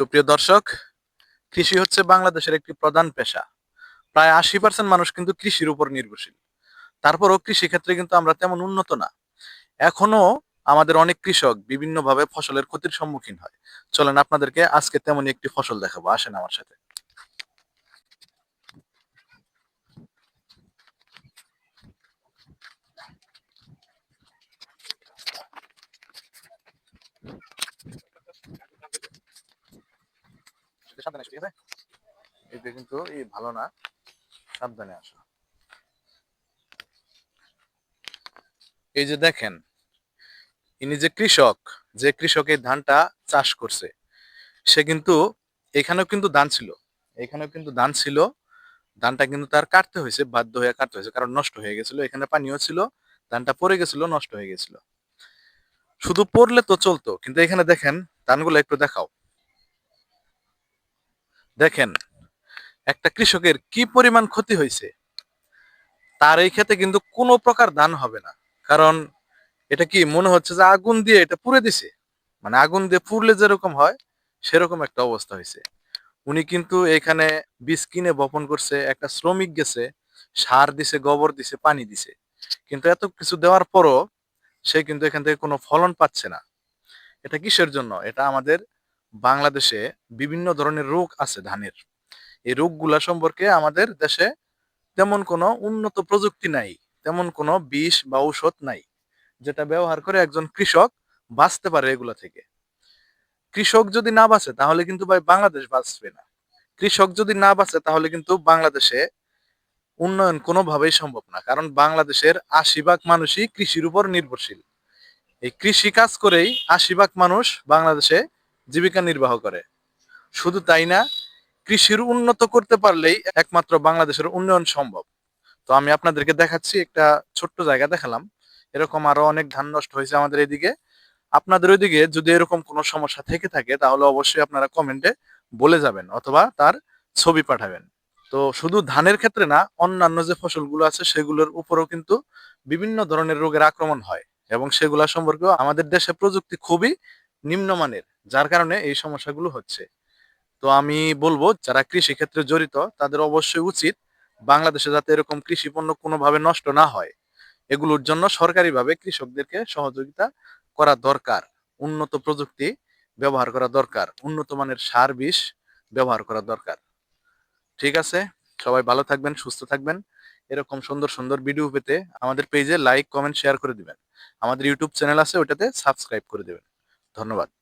সুপ্রিয় দর্শক, কৃষি হচ্ছে বাংলাদেশের একটি প্রধান পেশা। প্রায় আশি পার্সেন্ট মানুষ কিন্তু কৃষির উপর নির্ভরশীল। তারপরও কৃষিক্ষেত্রে কিন্তু আমরা তেমন উন্নত না। এখনও আমাদের অনেক কৃষক বিভিন্নভাবে ফসলের ক্ষতির সম্মুখীন হয়। চলেন আপনাদেরকে আজকে তেমনই একটি ফসল দেখাবো। আসেন আমার সাথে। সাবধানে ঠিক আছে? এটা কিন্তু এই ভালো না, সাবধানে আসো। এই যে দেখেন, ইনি যে কৃষক যে কৃষক এই ধানটা চাষ করছে, সে কিন্তু এখানেও কিন্তু ধান ছিল, এখানেও কিন্তু ধান ছিল, ধানটা কিন্তু তার কাটতে হয়েছে, বাধ্য হয়ে কাটতে হয়েছে, কারণ নষ্ট হয়ে গেছিল, এখানে পানিও ছিল, ধানটা পড়ে গেছিল, নষ্ট হয়ে গেছিল। শুধু পড়লে তো চলতো, কিন্তু এখানে দেখেন, ধানগুলো একটু দেখাও। দেখেন, একটা কৃষকের কি পরিমাণ ক্ষতি হয়েছে, তার এই ক্ষেতে কিন্তু কোনো প্রকার ধান হবে না। কারণ এটা কি মনে হচ্ছে যে আগুন দিয়ে এটা পুড়ে দিছে? মানে আগুন দিয়ে পুড়লে যেরকম হয়, সেরকম একটা অবস্থা হয়েছে। উনি কিন্তু এখানে বীজ কিনে বপন করছে, একটা শ্রমিক গেছে, সার দিছে, গোবর দিছে, পানি দিছে। কিন্তু এত কিছু দেওয়ার পরও সে কিন্তু এখান থেকে কোনো ফলন পাচ্ছে না। এটা কিসের জন্য? এটা আমাদের বাংলাদেশে বিভিন্ন ধরনের রোগ আছে ধানের। এই রোগগুলা সম্পর্কে আমাদের দেশে তেমন কোনো উন্নত প্রযুক্তি নাই, তেমন কোনো বিষ বা ঔষধ নাই, যেটা ব্যবহার করে একজন কৃষক বাঁচতে পারে এগুলা থেকে। কৃষক যদি না বাঁচে, তাহলে কিন্তু ভাই বাংলাদেশ বাঁচবে না। কৃষক যদি না বাঁচে, তাহলে কিন্তু বাংলাদেশে উন্নয়ন কোনোভাবেই সম্ভব না, কারণ বাংলাদেশের আশি ভাগ মানুষই কৃষির উপর নির্ভরশীল। এই কৃষি কাজ করেই আশি ভাগ মানুষ বাংলাদেশে জীবিকা নির্বাহ করে। শুধু তাই না, কৃষির উন্নত করতে পারলেই একমাত্র বাংলাদেশের উন্নয়ন সম্ভব। তো আমি আপনাদেরকে দেখাচ্ছি একটা ছোট্ট জায়গা দেখালাম। এরকম আরও অনেক ধান নষ্ট হয়েছে আমাদের এদিকে। আপনাদের ওইদিকে যদি এরকম কোনো সমস্যা থেকে থাকে, তাহলে অবশ্যই আপনারা কমেন্টে বলে যাবেন অথবা তার ছবি পাঠাবেন। তো শুধু ধানের ক্ষেত্রে না, অন্যান্য যে ফসলগুলো আছে, সেগুলোর উপরেও কিন্তু বিভিন্ন ধরনের রোগের আক্রমণ হয়। এবং সেগুলা সম্পর্কেও আমাদের দেশে প্রযুক্তি খুবই নিম্নমানের। যার কারণে এই সমস্যাগুলো হচ্ছে। তো আমি বলব, যারা কৃষি ক্ষেত্রে জড়িত, তাদের অবশ্যই উচিত বাংলাদেশে যাতে এরকম কৃষি পণ্য কোনোভাবে নষ্ট না হয়। এগুলোর জন্য সরকারিভাবে কৃষকদেরকে সহযোগিতা করা দরকার। উন্নত প্রযুক্তি ব্যবহার করা দরকার। উন্নত মানের সার বিষ ব্যবহার করা দরকার। ঠিক আছে? সবাই ভালো থাকবেন, সুস্থ থাকবেন। এরকম সুন্দর সুন্দর ভিডিও পেতে আমাদের পেজে লাইক, কমেন্ট, শেয়ার করে দিবেন। আমাদের ইউটিউব চ্যানেল আছে, ওটাতে সাবস্ক্রাইব করে দেবেন। ধন্যবাদ।